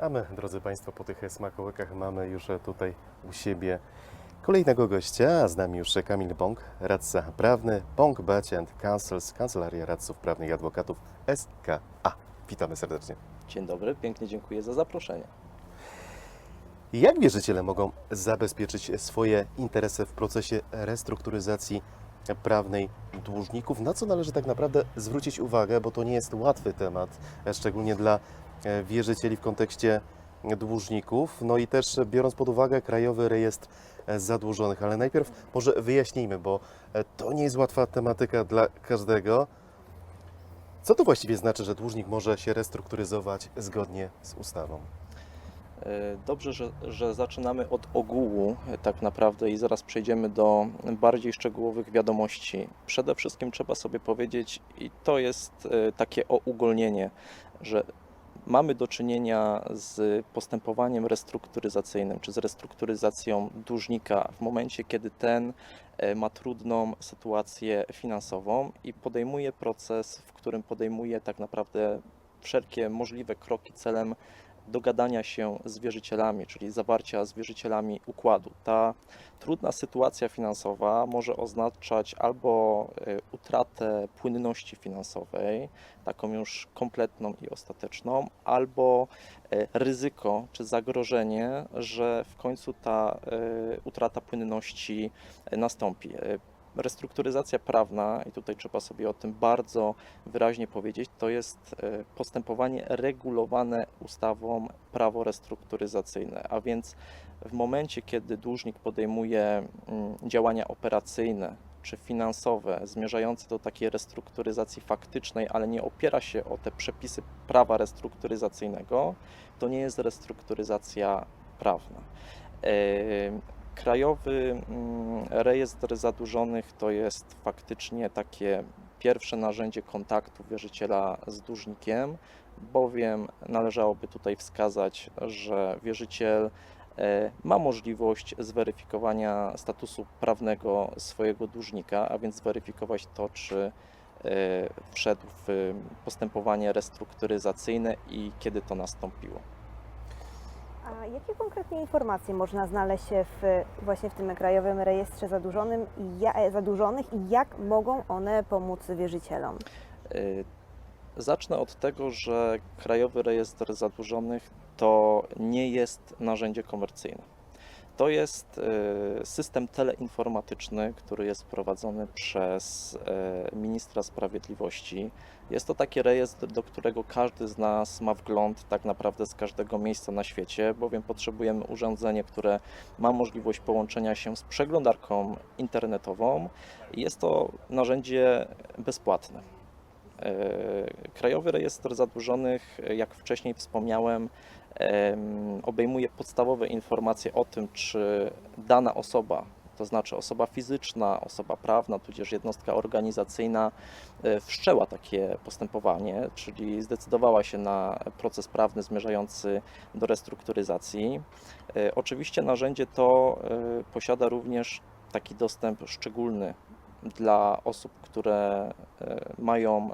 A my, drodzy Państwo, po tych smakołykach mamy już tutaj u siebie kolejnego gościa, a z nami już Kamil Bąk, radca prawny, Bąk Bacie and Counsels, Kancelaria Radców Prawnych i Adwokatów SKA. Witamy serdecznie. Dzień dobry, pięknie dziękuję za zaproszenie. Jak wierzyciele mogą zabezpieczyć swoje interesy w procesie restrukturyzacji prawnej dłużników? Na co należy tak naprawdę zwrócić uwagę, bo to nie jest łatwy temat, szczególnie dla wierzycieli w kontekście dłużników, no i też biorąc pod uwagę Krajowy Rejestr Zadłużonych. Ale najpierw może wyjaśnijmy, bo e, to nie jest łatwa tematyka dla każdego. Co to właściwie znaczy, że dłużnik może się restrukturyzować zgodnie z ustawą? E, Dobrze, że, że zaczynamy od ogółu e, tak naprawdę i zaraz przejdziemy do bardziej szczegółowych wiadomości. Przede wszystkim trzeba sobie powiedzieć, i to jest e, takie ougolnienie, że mamy do czynienia z postępowaniem restrukturyzacyjnym, czy z restrukturyzacją dłużnika w momencie, kiedy ten e, ma trudną sytuację finansową i podejmuje proces, w którym podejmuje tak naprawdę wszelkie możliwe kroki celem dogadania się z wierzycielami, czyli zawarcia z wierzycielami układu. Ta trudna sytuacja finansowa może oznaczać albo e, utratę płynności finansowej, taką już kompletną i ostateczną, albo e, ryzyko czy zagrożenie, że w końcu ta e, utrata płynności nastąpi. E, Restrukturyzacja prawna, i tutaj trzeba sobie o tym bardzo wyraźnie powiedzieć, to jest e, postępowanie regulowane ustawą prawo restrukturyzacyjne, a więc w momencie, kiedy dłużnik podejmuje mm, działania operacyjne czy finansowe zmierzające do takiej restrukturyzacji faktycznej, ale nie opiera się o te przepisy prawa restrukturyzacyjnego, to nie jest restrukturyzacja prawna. Krajowy mm, Rejestr Zadłużonych to jest faktycznie takie pierwsze narzędzie kontaktu wierzyciela z dłużnikiem, bowiem należałoby tutaj wskazać, że wierzyciel e, ma możliwość zweryfikowania statusu prawnego swojego dłużnika, a więc zweryfikować to, czy e, wszedł w postępowanie restrukturyzacyjne i kiedy to nastąpiło. A jakie konkretnie informacje można znaleźć w, właśnie w tym Krajowym Rejestrze Zadłużonym i ja, e, Zadłużonych i jak mogą one pomóc wierzycielom? Y, Zacznę od tego, że Krajowy Rejestr Zadłużonych to nie jest narzędzie komercyjne. To jest y, system teleinformatyczny, który jest prowadzony przez y, ministra sprawiedliwości. Jest to taki rejestr, do którego każdy z nas ma wgląd tak naprawdę z każdego miejsca na świecie, bowiem potrzebujemy urządzenie, które ma możliwość połączenia się z przeglądarką internetową. Jest to narzędzie bezpłatne. E, Krajowy Rejestr Zadłużonych, e, jak wcześniej wspomniałem, em, obejmuje podstawowe informacje o tym, czy dana osoba, to znaczy osoba fizyczna, osoba prawna, tudzież jednostka organizacyjna, e, wszczęła takie postępowanie, czyli zdecydowała się na proces prawny zmierzający do restrukturyzacji. E, Oczywiście narzędzie to e, posiada również taki dostęp szczególny dla osób, które mają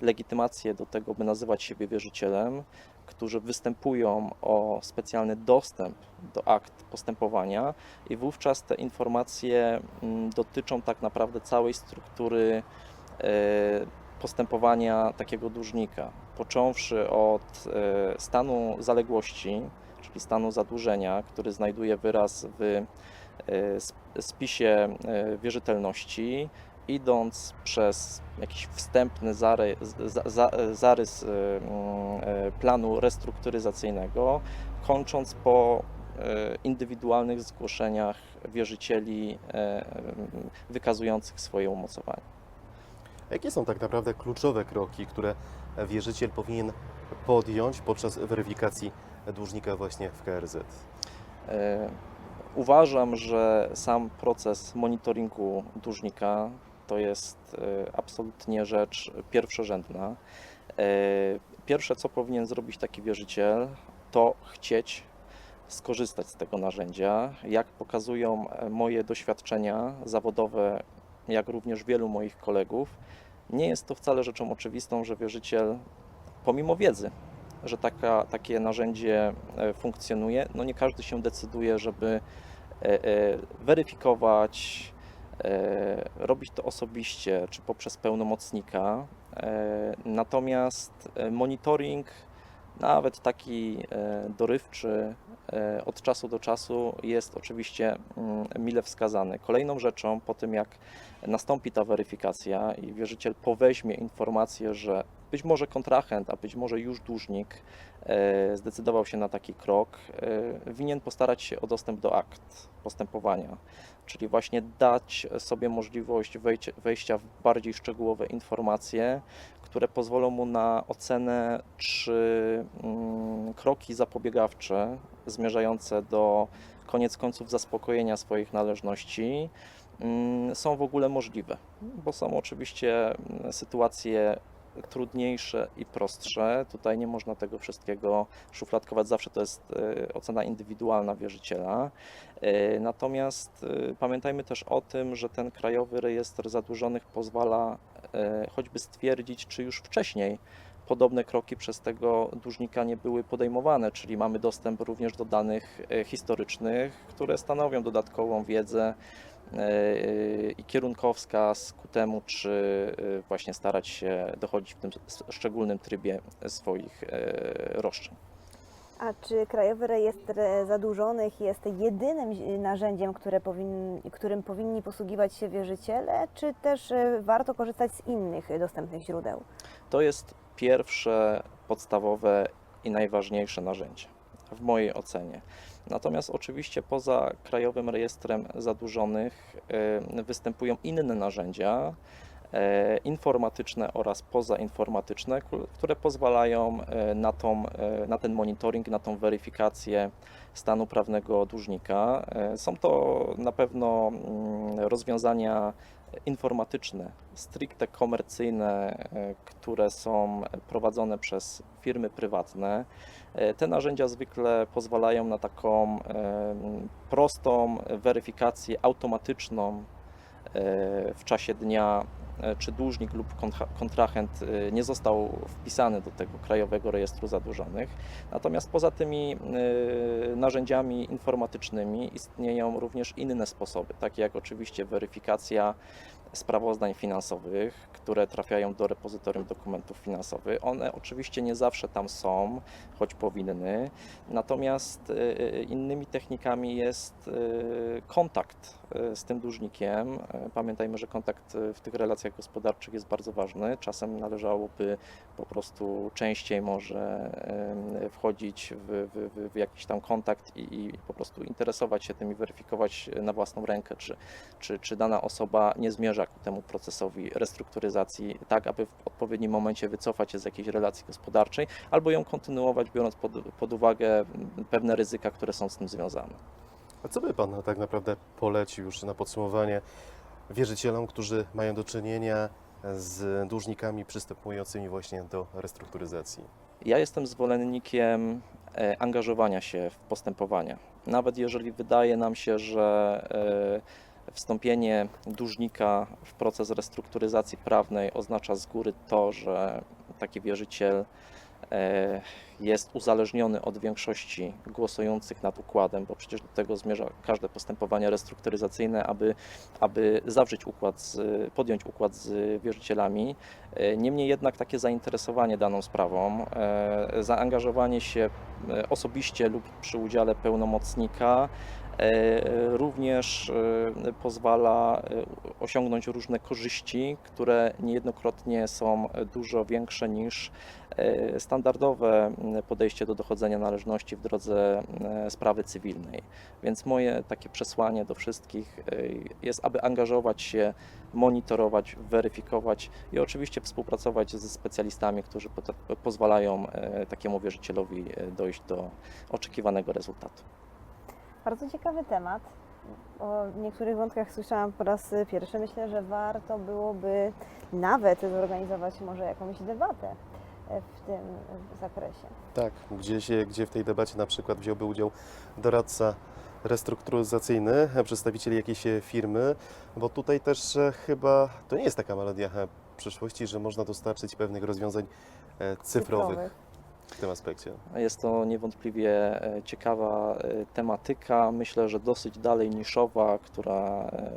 legitymację do tego, by nazywać siebie wierzycielem, którzy występują o specjalny dostęp do akt postępowania i wówczas te informacje mm, dotyczą tak naprawdę całej struktury e, postępowania takiego dłużnika, począwszy od e, stanu zaległości, czyli stanu zadłużenia, który znajduje wyraz w e, sp- spisie wierzytelności, idąc przez jakiś wstępny zary, za, za, zarys e, planu restrukturyzacyjnego, kończąc po e, indywidualnych zgłoszeniach wierzycieli e, wykazujących swoje umocowanie. Jakie są tak naprawdę kluczowe kroki, które wierzyciel powinien podjąć podczas weryfikacji dłużnika właśnie w KRZ? Uważam, że sam proces monitoringu dłużnika to jest e, absolutnie rzecz pierwszorzędna. E, Pierwsze, co powinien zrobić taki wierzyciel, to chcieć skorzystać z tego narzędzia. Jak pokazują e, moje doświadczenia zawodowe, jak również wielu moich kolegów, nie jest to wcale rzeczą oczywistą, że wierzyciel, pomimo wiedzy, że taka, takie narzędzie funkcjonuje. No nie każdy się decyduje, żeby weryfikować, robić to osobiście czy poprzez pełnomocnika. E, Natomiast e, monitoring, nawet taki e, dorywczy, e, od czasu do czasu jest oczywiście mm, mile wskazany. Kolejną rzeczą po tym, jak nastąpi ta weryfikacja i wierzyciel poweźmie informację, że być może kontrahent, a być może już dłużnik e, zdecydował się na taki krok, e, winien postarać się o dostęp do akt postępowania, czyli właśnie dać sobie możliwość wejścia, w bardziej szczegółowe informacje, które pozwolą mu na ocenę, czy mm, kroki zapobiegawcze zmierzające do koniec końców zaspokojenia swoich należności mm, są w ogóle możliwe, bo są oczywiście mm, sytuacje trudniejsze i prostsze. Tutaj nie można tego wszystkiego szufladkować, zawsze to jest e, ocena indywidualna wierzyciela. E, Natomiast e, pamiętajmy też o tym, że ten Krajowy Rejestr Zadłużonych pozwala choćby stwierdzić, czy już wcześniej podobne kroki przez tego dłużnika nie były podejmowane, czyli mamy dostęp również do danych historycznych, które stanowią dodatkową wiedzę i kierunkowskaz ku temu, czy e, właśnie starać się dochodzić w tym szczególnym trybie swoich e, roszczeń. A czy Krajowy Rejestr Zadłużonych jest jedynym zi- narzędziem, powin, którym powinni posługiwać się wierzyciele, czy też e, warto korzystać z innych e, dostępnych źródeł? To jest pierwsze, podstawowe i najważniejsze narzędzie w mojej ocenie. Natomiast oczywiście poza Krajowym Rejestrem Zadłużonych e, występują inne narzędzia e, informatyczne oraz pozainformatyczne, które pozwalają e, na, tą, e, na ten monitoring, na tą weryfikację stanu prawnego dłużnika. Są to na pewno mm, rozwiązania informatyczne, stricte komercyjne, e, które są prowadzone przez firmy prywatne. E, Te narzędzia zwykle pozwalają na taką e, prostą weryfikację automatyczną w czasie dnia, czy dłużnik lub kontra- kontrahent e, nie został wpisany do tego Krajowego Rejestru Zadłużonych. Natomiast poza tymi e, narzędziami informatycznymi istnieją również inne sposoby, takie jak oczywiście weryfikacja sprawozdań finansowych, które trafiają do repozytorium dokumentów finansowych. One oczywiście nie zawsze tam są, choć powinny. Natomiast e, innymi technikami jest e, kontakt e, z tym dłużnikiem. E, Pamiętajmy, że kontakt e, w tych relacjach gospodarczych jest bardzo ważny. Czasem należałoby po prostu częściej może wchodzić w, w- w jakiś tam kontakt i, i po prostu interesować się tym i weryfikować na własną rękę, czy, czy, czy dana osoba nie zmierza ku temu procesowi restrukturyzacji, tak aby w odpowiednim momencie wycofać się z jakiejś relacji gospodarczej, albo ją kontynuować, biorąc pod, pod uwagę mm, pewne ryzyka, które są z tym związane. A co by Pan tak naprawdę polecił już na podsumowanie wierzycielom, którzy mają do czynienia z dłużnikami przystępującymi właśnie do restrukturyzacji? Ja jestem zwolennikiem e, angażowania się w postępowania. Nawet jeżeli wydaje nam się, że e, wstąpienie dłużnika w proces restrukturyzacji prawnej oznacza z góry to, że taki wierzyciel e, jest uzależniony od większości głosujących nad układem, bo przecież do tego zmierza każde postępowanie restrukturyzacyjne, aby, aby zawrzeć układ, z, podjąć układ z wierzycielami. E, Niemniej jednak takie zainteresowanie daną sprawą, e, zaangażowanie się osobiście lub przy udziale pełnomocnika również e, pozwala e, osiągnąć różne korzyści, które niejednokrotnie są dużo większe niż e, standardowe podejście do dochodzenia należności w drodze e, sprawy cywilnej. Więc moje takie przesłanie do wszystkich e, jest, aby angażować się, monitorować, weryfikować i oczywiście współpracować ze specjalistami, którzy pozwalają e, takiemu wierzycielowi e, dojść do oczekiwanego rezultatu. Bardzo ciekawy temat. O niektórych wątkach słyszałam po raz pierwszy. Myślę, że warto byłoby nawet zorganizować może jakąś debatę e, w tym zakresie. Tak, gdzie, się, gdzie w tej debacie na przykład wziąłby udział doradca restrukturyzacyjny, przedstawiciel jakiejś e, firmy, bo tutaj też e, chyba to nie jest taka melodia e, przyszłości, że można dostarczyć pewnych rozwiązań e, cyfrowych. W tym aspekcie? Jest to niewątpliwie e, ciekawa e, tematyka, myślę, że dosyć dalej niszowa, która e,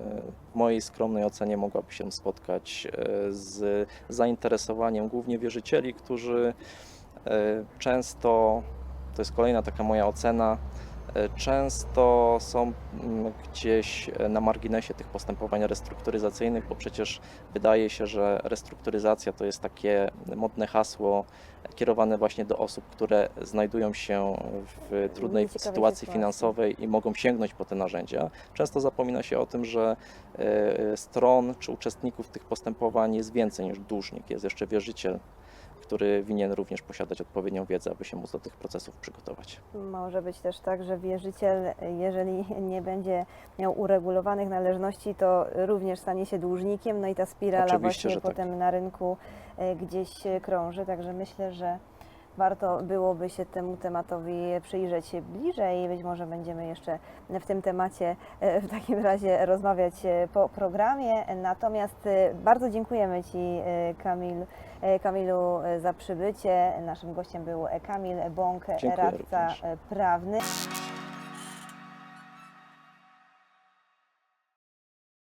w mojej skromnej ocenie mogłaby się spotkać z zainteresowaniem głównie wierzycieli, którzy często, to jest kolejna taka moja ocena, często są mm, gdzieś e, na marginesie tych postępowań restrukturyzacyjnych, bo przecież wydaje się, że restrukturyzacja to jest takie modne hasło kierowane właśnie do osób, które znajdują się w trudnej sytuacji finansowej i mogą sięgnąć po te narzędzia. Często zapomina się o tym, że e, stron czy uczestników tych postępowań jest więcej niż dłużnik, jest jeszcze wierzyciel, który winien również posiadać odpowiednią wiedzę, aby się móc do tych procesów przygotować. Może być też tak, że wierzyciel, jeżeli nie będzie miał uregulowanych należności, to również stanie się dłużnikiem, no i ta spirala Oczywiście, właśnie tak. potem na rynku e, gdzieś e, krąży, także myślę, że warto byłoby się temu tematowi przyjrzeć bliżej i być może będziemy jeszcze w tym temacie e, w takim razie rozmawiać e, po programie. Natomiast e, bardzo dziękujemy Ci Kamil, Kamilu za przybycie. Naszym gościem był Kamil Bąk, radca również. prawny.